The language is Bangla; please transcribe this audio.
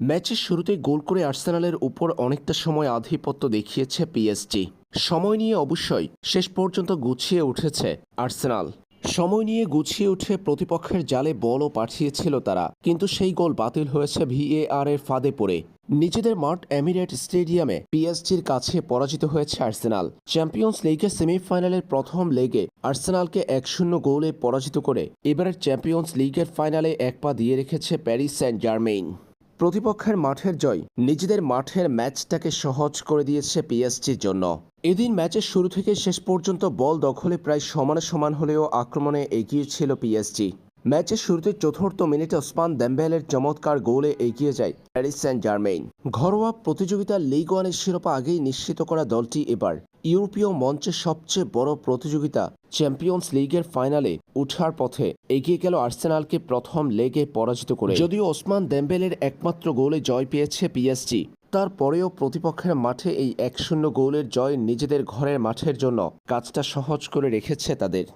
ম্যাচের শুরুতে গোল করে আর্সেনালের উপর অনেকটা সময় আধিপত্য দেখিয়েছে পিএসজি। সময় নিয়ে অবশ্যই শেষ পর্যন্ত গুছিয়ে উঠেছে আর্সেনাল। সময় নিয়ে গুছিয়ে উঠে প্রতিপক্ষের জালে বলও পাঠিয়েছিল তারা, কিন্তু সেই গোল বাতিল হয়েছে ভিএআর এর ফাঁদে পড়ে। নিজেদের মাঠ এমিরেট স্টেডিয়ামে পিএসজির কাছে পরাজিত হয়েছে আর্সেনাল। চ্যাম্পিয়ন্স লিগের সেমিফাইনালের প্রথম লেগে আর্সেনালকে এক শূন্য গোলে পরাজিত করে এবারের চ্যাম্পিয়ন্স লিগের ফাইনালে এক পা দিয়ে রেখেছে প্যারিস সেন্ট জার্মেইন প্রতিপক্ষের মাঠের জয় নিজেদের মাঠের ম্যাচটাকে সহজ করে দিয়েছে পিএসজির জন্য। এদিন ম্যাচের শুরু থেকে শেষ পর্যন্ত বল দখলে প্রায় সমানে সমান হলেও আক্রমণে এগিয়ে ছিল পিএসজি। ম্যাচের শুরুতে চতুর্থ মিনিটে ওসমান দেম্বেলের চমৎকার গোলে এগিয়ে যায় প্যারিস সেন্ট জার্মেইন ঘরোয়া প্রতিযোগিতার লিগ ওয়ানের শিরোপা আগেই নিশ্চিত করা দলটি এবার ইউরোপীয় মঞ্চের সবচেয়ে বড় প্রতিযোগিতা চ্যাম্পিয়ন্স লিগের ফাইনালে উঠার পথে এগিয়ে গেল আর্সেনালকে প্রথম লেগে পরাজিত করে। যদিও ওসমান দেম্বেলের একমাত্র গোলে জয় পেয়েছে পিএসজি, তারপরেও প্রতিপক্ষের মাঠে এই এক শূন্য গোলের জয় নিজেদের ঘরের মাঠের জন্য কাজটা সহজ করে রেখেছে তাদের।